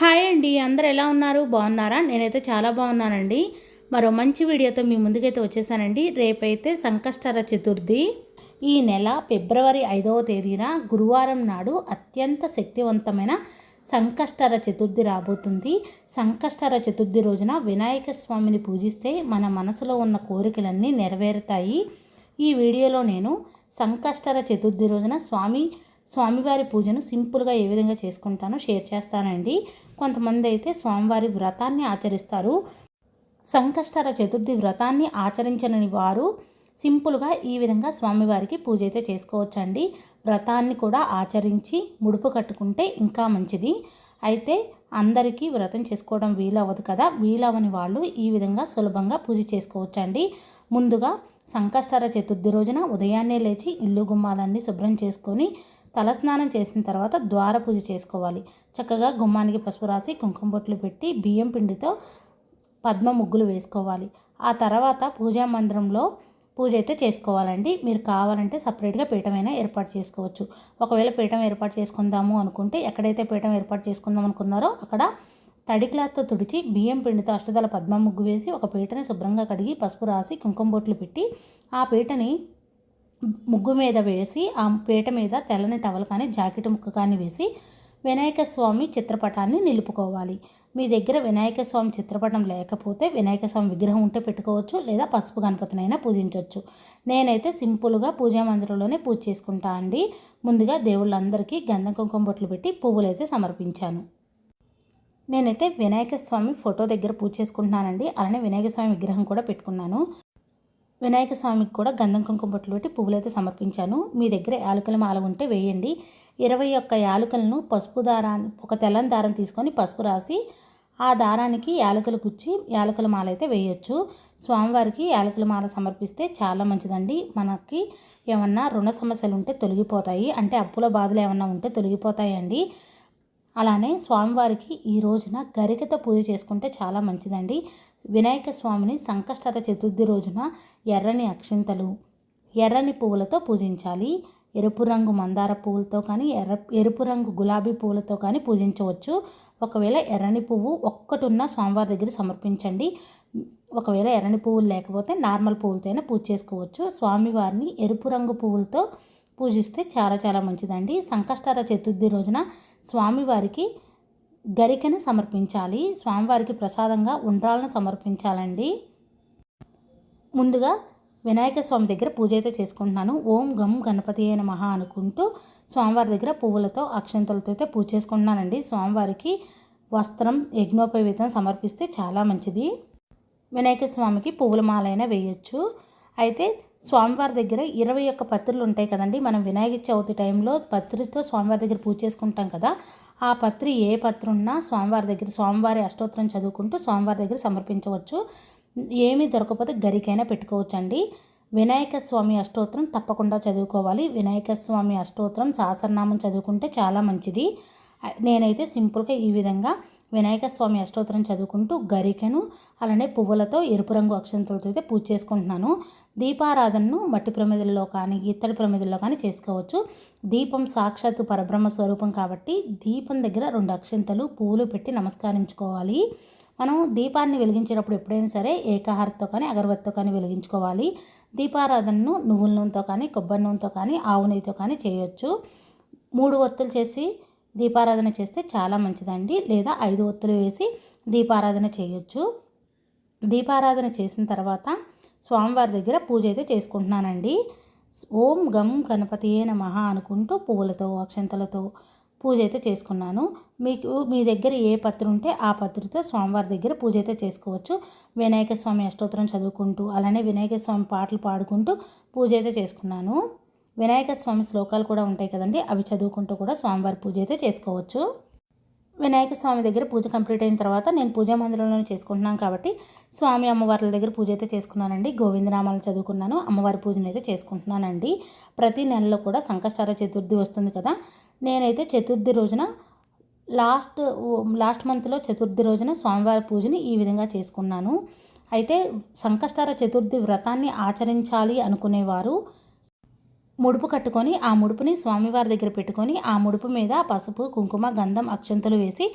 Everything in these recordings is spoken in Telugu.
హాయ్ అండి అందరు ఎలా ఉన్నారు? బాగున్నారా? నేనైతే చాలా బాగున్నానండి. మరో మంచి వీడియోతో మీ ముందుకైతే వచ్చేసానండి. రేపైతే సంకష్టర చతుర్థి. ఈ నెల ఫిబ్రవరి ఐదవ తేదీన గురువారం నాడు అత్యంత శక్తివంతమైన సంకష్టర చతుర్థి రాబోతుంది. సంకష్టర చతుర్థి రోజున వినాయక స్వామిని పూజిస్తే మన మనసులో ఉన్న కోరికలన్నీ నెరవేరుతాయి. ఈ వీడియోలో నేను సంకష్టర చతుర్థి రోజున స్వామి స్వామివారి పూజను సింపుల్గా ఏ విధంగా చేసుకుంటానో షేర్ చేస్తానండి. కొంతమంది అయితే స్వామివారి వ్రతాన్ని ఆచరిస్తారు. సంకష్టర చతుర్థి వ్రతాన్ని ఆచరించని వారు సింపుల్గా ఈ విధంగా స్వామివారికి పూజ అయితే చేసుకోవచ్చండి. వ్రతాన్ని కూడా ఆచరించి ముడుపు కట్టుకుంటే ఇంకా మంచిది. అయితే అందరికీ వ్రతం చేసుకోవడం వీలవ్వదు కదా. వీలవని వాళ్ళు ఈ విధంగా సులభంగా పూజ చేసుకోవచ్చండి. ముందుగా సంకష్టర చతుర్థి రోజున ఉదయాన్నే లేచి ఇల్లు గుమ్మాలన్నీ శుభ్రం చేసుకొని తలస్నానం చేసిన తర్వాత ద్వార పూజ చేసుకోవాలి. చక్కగా గుమ్మానికి పసుపు రాసి కుంకుమ బొట్లు పెట్టి బియ్యం పిండితో పద్మ ముగ్గులు వేసుకోవాలి. ఆ తర్వాత పూజా మందిరంలో పూజ అయితే చేసుకోవాలండి. మీరు కావాలంటే సపరేట్గా పీఠమైనా ఏర్పాటు చేసుకోవచ్చు. ఒకవేళ పీఠం ఏర్పాటు చేసుకుందాము అనుకుంటే ఎక్కడైతే పీఠం ఏర్పాటు చేసుకుందాం అనుకున్నారో అక్కడ తడి క్లాత్తో తుడిచి బియ్యం పిండితో అష్టదల పద్మ ముగ్గు వేసి ఒక పీటని శుభ్రంగా కడిగి పసుపు రాసి కుంకుమ బొట్లు పెట్టి ఆ పీటని ముగ్గు మీద వేసి ఆ పీట మీద తెల్లని టవల్ కానీ జాకెట్ ముక్క కానీ వేసి వినాయక స్వామి చిత్రపటాన్ని నిలుపుకోవాలి. మీ దగ్గర వినాయక స్వామి చిత్రపటం లేకపోతే వినాయక స్వామి విగ్రహం ఉంటే పెట్టుకోవచ్చు లేదా పసుపు గణపతినైనా పూజించవచ్చు నేనైతే సింపుల్గా పూజా మందిరంలోనే పూజ చేసుకుంటా అండి. ముందుగా దేవుళ్ళందరికీ గంధం కుంకుమ బొట్లు పెట్టి పువ్వులు అయితే సమర్పించాను. నేనైతే వినాయక స్వామి ఫోటో దగ్గర పూజ చేసుకుంటున్నానండి. అలానే వినాయక స్వామి విగ్రహం కూడా పెట్టుకున్నాను. వినాయక స్వామికి కూడా గంధం కుంకుమ బొట్లు పెట్టి పువ్వులైతే సమర్పించాను. మీ దగ్గర యాలకుల మాల ఉంటే వేయండి. ఇరవై ఒక్క యాలకులను పసుపు దారాన్ని ఒక తెల్లని దారం తీసుకొని పసుపు రాసి ఆ దారానికి యాలకులు గుచ్చి యాలకుల మాల అయితే వేయొచ్చు. స్వామివారికి యాలకుల మాల సమర్పిస్తే చాలా మంచిదండి. మనకి ఏమన్నా రుణ సమస్యలు ఉంటే తొలగిపోతాయి. అంటే అప్పుల బాధలు ఏమన్నా ఉంటే తొలగిపోతాయండి. అలానే స్వామివారికి ఈ రోజున గరికతో పూజ చేసుకుంటే చాలా మంచిదండి. వినాయక స్వామిని సంకష్టర చతుర్థి రోజున ఎర్రని అక్షింతలు ఎర్రని పువ్వులతో పూజించాలి. ఎరుపు రంగు మందార పువ్వులతో కానీ ఎర్ర ఎరుపు రంగు గులాబీ పువ్వులతో కానీ పూజించవచ్చు. ఒకవేళ ఎర్రని పువ్వు ఒక్కటున్న స్వామివారి దగ్గర సమర్పించండి. ఒకవేళ ఎర్రని పువ్వులు లేకపోతే నార్మల్ పువ్వులతోనే పూజ చేసుకోవచ్చు. స్వామివారిని ఎరుపు రంగు పువ్వులతో పూజిస్తే చాలా చాలా మంచిదండి. సంకష్టర చతుర్థి రోజున స్వామివారికి గరికను సమర్పించాలి. స్వామివారికి ప్రసాదంగా ఉండ్రాలను సమర్పించాలండి. ముందుగా వినాయక స్వామి దగ్గర పూజ అయితే చేసుకుంటున్నాను. ఓం గం గణపతి అయిన మహా అనుకుంటూ స్వామివారి దగ్గర పువ్వులతో అక్షంతలతో అయితే పూజ చేసుకుంటున్నానండి. స్వామివారికి వస్త్రం యజ్ఞోపవేతం సమర్పిస్తే చాలా మంచిది. వినాయక స్వామికి పువ్వుల మాలైనా వేయచ్చు. అయితే స్వామివారి దగ్గర ఇరవై ఒక్క పత్రులు ఉంటాయి కదండి. మనం వినాయక చవితి టైంలో పత్రితో స్వామివారి దగ్గర పూజ చేసుకుంటాం కదా. ఆ పత్రి ఏ పత్రున్నా స్వామివారి దగ్గర స్వామివారి అష్టోత్తరం చదువుకుంటూ స్వామివారి దగ్గర సమర్పించవచ్చు. ఏమీ దొరకకపోతే గరికైనా పెట్టుకోవచ్చండి. వినాయక స్వామి అష్టోత్తరం తప్పకుండా చదువుకోవాలి. వినాయక స్వామి అష్టోత్తరం సహస్రనామం చదువుకుంటే చాలా మంచిది. నేనైతే సింపుల్గా ఈ విధంగా వినాయక స్వామి అష్టోత్తరం చదువుకుంటూ గరికెను అలానే పువ్వులతో ఎరుపు రంగు అక్షంతలతో అయితే పూజ చేసుకుంటున్నాను. దీపారాధనను మట్టి ప్రమిదల్లో కానీ ఇత్తడి ప్రమిదల్లో కానీ చేసుకోవచ్చు. దీపం సాక్షాత్తు పరబ్రహ్మ స్వరూపం కాబట్టి దీపం దగ్గర రెండు అక్షంతలు పువ్వులు పెట్టి నమస్కరించుకోవాలి. మనం దీపాన్ని వెలిగించేటప్పుడు ఎప్పుడైనా సరే ఏకాహారతో కానీ అగరబత్తితో కానీ వెలిగించుకోవాలి. దీపారాధనను నువ్వుల నూనెతో కానీ కొబ్బరి నూనెతో కానీ ఆవు నెయ్యితో కానీ చేయొచ్చు. మూడు ఒత్తులు చేసి దీపారాధన చేస్తే చాలా మంచిదండి. లేదా ఐదు ఒత్తులు వేసి దీపారాధన చేయొచ్చు. దీపారాధన చేసిన తర్వాత స్వామివారి దగ్గర పూజ అయితే చేసుకుంటున్నానండి. ఓం గం గణపతి మహా అనుకుంటూ పువ్వులతో అక్షంతలతో పూజ అయితే చేసుకున్నాను. మీకు మీ దగ్గర ఏ పత్రి ఉంటే ఆ పత్రితో స్వామివారి దగ్గర పూజ అయితే చేసుకోవచ్చు. వినాయక స్వామి అష్టోత్తరం చదువుకుంటూ అలానే వినాయక స్వామి పాటలు పాడుకుంటూ పూజ అయితే చేసుకున్నాను. వినాయక స్వామి శ్లోకాలు కూడా ఉంటాయి కదండి అవి చదువుకుంటూ కూడా స్వామివారి పూజ అయితే చేసుకోవచ్చు. వినాయక స్వామి దగ్గర పూజ కంప్లీట్ అయిన తర్వాత నేను పూజా మందిరంలో చేసుకుంటున్నాను కాబట్టి స్వామి అమ్మవార్ల దగ్గర పూజ అయితే చేసుకున్నానండి గోవిందనామాలు చదువుకున్నాను అమ్మవారి పూజను అయితే చేసుకుంటున్నానండి. ప్రతి నెలలో కూడా సంకష్టార చతుర్థి వస్తుంది కదా నేనైతే చతుర్థి రోజున లాస్ట్ లాస్ట్ మంత్లో చతుర్థి రోజున స్వామివారి పూజని ఈ విధంగా చేసుకున్నాను. అయితే సంకష్టార చతుర్థి వ్రతాన్ని ఆచరించాలి అనుకునేవారు ముడుపు కట్టుకొని ఆ ముడుపుని స్వామివారి దగ్గర పెట్టుకొని ఆ ముడుపు మీద పసుపు కుంకుమ గంధం అక్షంతలు వేసి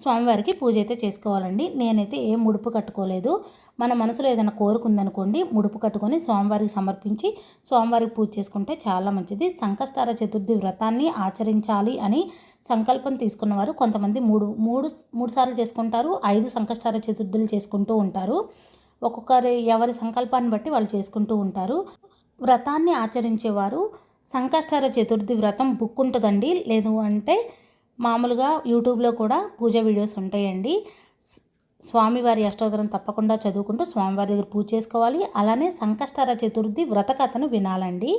స్వామివారికి పూజ అయితే చేసుకోవాలండి. నేనైతే ఏం ముడుపు కట్టుకోలేదు. మన మనసులో ఏదైనా కోరుకుందనుకోండి ముడుపు కట్టుకొని స్వామివారికి సమర్పించి స్వామివారికి పూజ చేసుకుంటే చాలా మంచిది. సంకష్టార చతుర్థి వ్రతాన్ని ఆచరించాలి అని సంకల్పం తీసుకున్నవారు కొంతమంది మూడు మూడు మూడు సార్లు చేసుకుంటారు ఐదు సంకష్టార చతుర్థులు చేసుకుంటూ ఉంటారు. ఒక్కొక్కరి ఎవరి సంకల్పాన్ని బట్టి వాళ్ళు చేసుకుంటూ ఉంటారు. వ్రతాన్ని ఆచరించేవారు. సంకష్టార చతుర్థి వ్రతం బుక్ ఉంటుందండి లేదు అంటే మామూలుగా యూట్యూబ్లో కూడా పూజ వీడియోస్ ఉంటాయండి. స్వామివారి అష్టోత్తరం తప్పకుండా చదువుకుంటూ స్వామివారి దగ్గర పూజ చేసుకోవాలి. అలానే సంకష్టార చతుర్థి వ్రత కథను వినాలండి.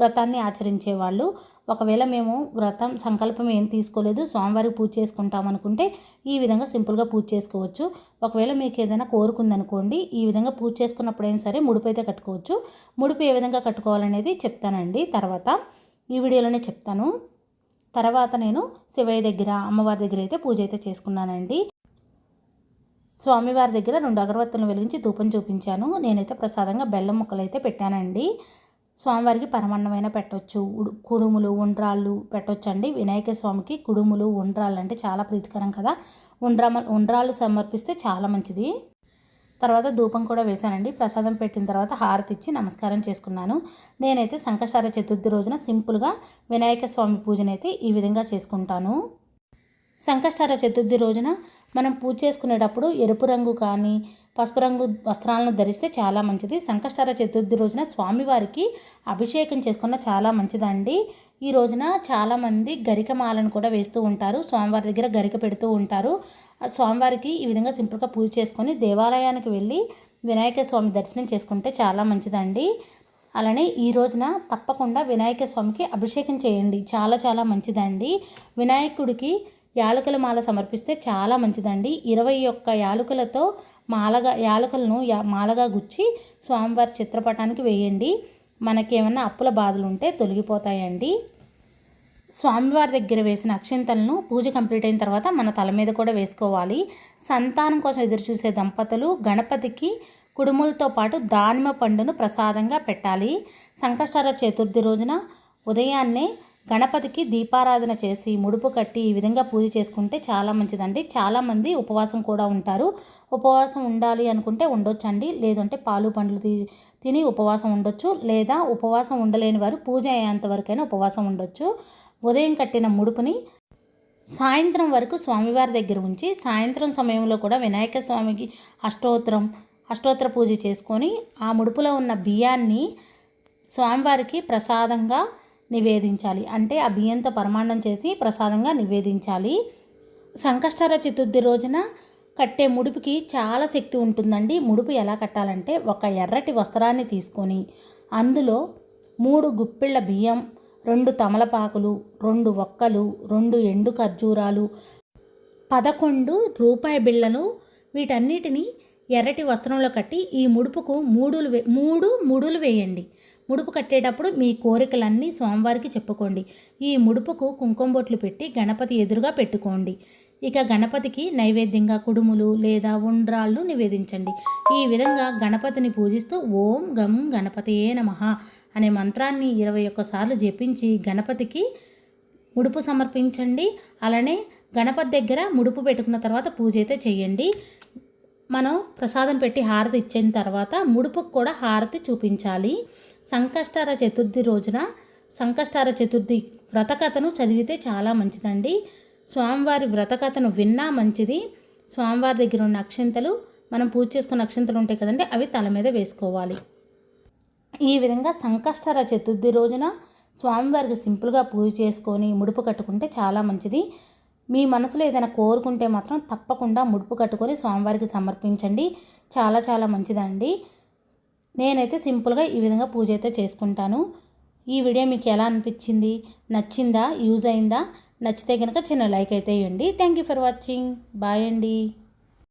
వ్రతాన్ని ఆచరించే వాళ్ళు. ఒకవేళ మేము వ్రతం సంకల్పం ఏం తీసుకోలేదు స్వామివారికి పూజ చేసుకుంటాం అనుకుంటే ఈ విధంగా సింపుల్గా పూజ చేసుకోవచ్చు. ఒకవేళ మీకు ఏదైనా కోరుకుందనుకోండి ఈ విధంగా పూజ చేసుకున్నప్పుడు అయినా సరే ముడుపు అయితే కట్టుకోవచ్చు. ముడుపు ఏ విధంగా కట్టుకోవాలనేది చెప్తానండి. తర్వాత ఈ వీడియోలోనే చెప్తాను. తర్వాత నేను శివయ్య దగ్గర అమ్మవారి దగ్గర అయితే పూజ అయితే చేసుకున్నానండి. స్వామివారి దగ్గర రెండు అగరవత్తులను వెలిగించి ధూపం చూపించాను. నేనైతే ప్రసాదంగా బెల్లం ముక్కలు అయితే పెట్టానండి. స్వామివారికి పరమన్నమైన పెట్టవచ్చు కుడుములు ఉండ్రాళ్ళు పెట్టొచ్చండి. వినాయక స్వామికి కుడుములు ఉండ్రాళ్ళు అంటే చాలా ప్రీతికరం కదా. ఉండ్రా ఉండ్రాళ్ళు సమర్పిస్తే చాలా మంచిది. తర్వాత ధూపం కూడా వేశానండి. ప్రసాదం పెట్టిన తర్వాత హారతి ఇచ్చి నమస్కారం చేసుకున్నాను. నేనైతే సంకష్టార చతుర్థి రోజున సింపుల్గా వినాయక స్వామి పూజనైతే ఈ విధంగా చేసుకుంటాను. సంకష్టార చతుర్థి రోజున మనం పూజ చేసుకునేటప్పుడు ఎరుపు రంగు కానీ పసుపు రంగు వస్త్రాలను ధరిస్తే చాలా మంచిది. సంకష్టార చతుర్థి రోజున స్వామివారికి అభిషేకం చేసుకున్న చాలా మంచిదండి. ఈ రోజున చాలామంది గరికమాలను కూడా వేస్తూ ఉంటారు. స్వామివారి దగ్గర గరిక పెడుతూ ఉంటారు. స్వామివారికి ఈ విధంగా సింపుల్గా పూజ చేసుకొని దేవాలయానికి వెళ్ళి వినాయక స్వామి దర్శనం చేసుకుంటే చాలా మంచిదండి. అలానే ఈ రోజున తప్పకుండా వినాయక స్వామికి అభిషేకం చేయండి. చాలా చాలా మంచిదండి. వినాయకుడికి యాలకుల మాల సమర్పిస్తే చాలా మంచిదండి. ఇరవై ఒక్క యాలకులతో మాలగా యాలకులను మాలగా గుచ్చి స్వామివారి చిత్రపటానికి వేయండి. మనకేమన్నా అప్పుల బాధలు ఉంటే తొలగిపోతాయండి. స్వామివారి దగ్గర వేసిన అక్షింతలను పూజ కంప్లీట్ అయిన తర్వాత మన తల మీద కూడా వేసుకోవాలి. సంతానం కోసం ఎదురుచూసే దంపతులు గణపతికి కుడుములతో పాటు దానిమ పండును ప్రసాదంగా పెట్టాలి. సంకష్టార చతుర్థి రోజున ఉదయాన్నే గణపతికి దీపారాధన చేసి ముడుపు కట్టి ఈ విధంగా పూజ చేసుకుంటే చాలా మంచిదండి. చాలామంది ఉపవాసం కూడా ఉంటారు. ఉపవాసం ఉండాలి అనుకుంటే ఉండొచ్చండి. లేదంటే పాలు పండ్లు తిని ఉపవాసం ఉండొచ్చు. లేదా ఉపవాసం ఉండలేని వారు పూజ అయ్యేంత వరకైనా ఉపవాసం ఉండొచ్చు. ఉదయం కట్టిన ముడుపుని సాయంత్రం వరకు స్వామివారి దగ్గర ఉంచి సాయంత్రం సమయంలో కూడా వినాయక స్వామికి అష్టోత్తరం అష్టోత్తర పూజ చేసుకొని ఆ ముడుపులో ఉన్న బియ్యాన్ని స్వామివారికి ప్రసాదంగా నివేదించాలి. అంటే ఆ బియ్యంతో పరమాన్నం చేసి ప్రసాదంగా నివేదించాలి. సంకష్టర చతుర్థి రోజున కట్టే ముడుపుకి చాలా శక్తి ఉంటుందండి. ముడుపు ఎలా కట్టాలంటే ఒక ఎర్రటి వస్త్రాన్ని తీసుకొని అందులో మూడు గుప్పిళ్ళ బియ్యం రెండు తమలపాకులు రెండు ఒక్కలు రెండు ఎండు ఖర్జూరాలు పదకొండు రూపాయి బిళ్ళలు వీటన్నిటిని ఎర్రటి వస్త్రంలో కట్టి ఈ ముడుపుకు మూడులు వే మూడు ముడులు వేయండి. ముడుపు కట్టేటప్పుడు మీ కోరికలన్నీ స్వామివారికి చెప్పుకోండి. ఈ ముడుపుకు కుంకుమ బొట్లు పెట్టి గణపతి ఎదురుగా పెట్టుకోండి. ఇక గణపతికి నైవేద్యంగా కుడుములు లేదా ఉండ్రాళ్ళు నివేదించండి. ఈ విధంగా గణపతిని పూజిస్తూ ఓం గం గణపతియే నమ అనే మంత్రాన్ని ఇరవై ఒక్కసార్లు జపించి గణపతికి ముడుపు సమర్పించండి. అలానే గణపతి దగ్గర ముడుపు పెట్టుకున్న తర్వాత పూజ అయితే చేయండి. మనం ప్రసాదం పెట్టి హారతి ఇచ్చిన తర్వాత ముడుపుకు కూడా హారతి చూపించాలి. సంకష్టార చతుర్థి రోజున సంకష్టార చతుర్థి వ్రతకథను చదివితే చాలా మంచిదండి. స్వామివారి వ్రతకథను విన్నా మంచిది. స్వామివారి దగ్గర ఉన్న అక్షంతలు మనం పూజ చేసుకున్న అక్షంతలు ఉంటాయి కదండి అవి తల మీద వేసుకోవాలి. ఈ విధంగా సంకష్టార చతుర్థి రోజున స్వామివారికి సింపుల్గా పూజ చేసుకొని ముడుపు కట్టుకుంటే చాలా మంచిది. మీ మనసులో ఏదైనా కోరుకుంటే మాత్రం తప్పకుండా ముడుపు కట్టుకొని స్వామివారికి సమర్పించండి. చాలా చాలా మంచిదండి. నేనైతే సింపుల్గా ఈ విధంగా పూజ అయితే చేసుకుంటాను. ఈ వీడియో మీకు ఎలా అనిపించింది? నచ్చిందా? యూజ్ అయిందా? నచ్చితే కనుక చిన్న లైక్ అయితే ఇవ్వండి. Thank you for watching. Bye అండి.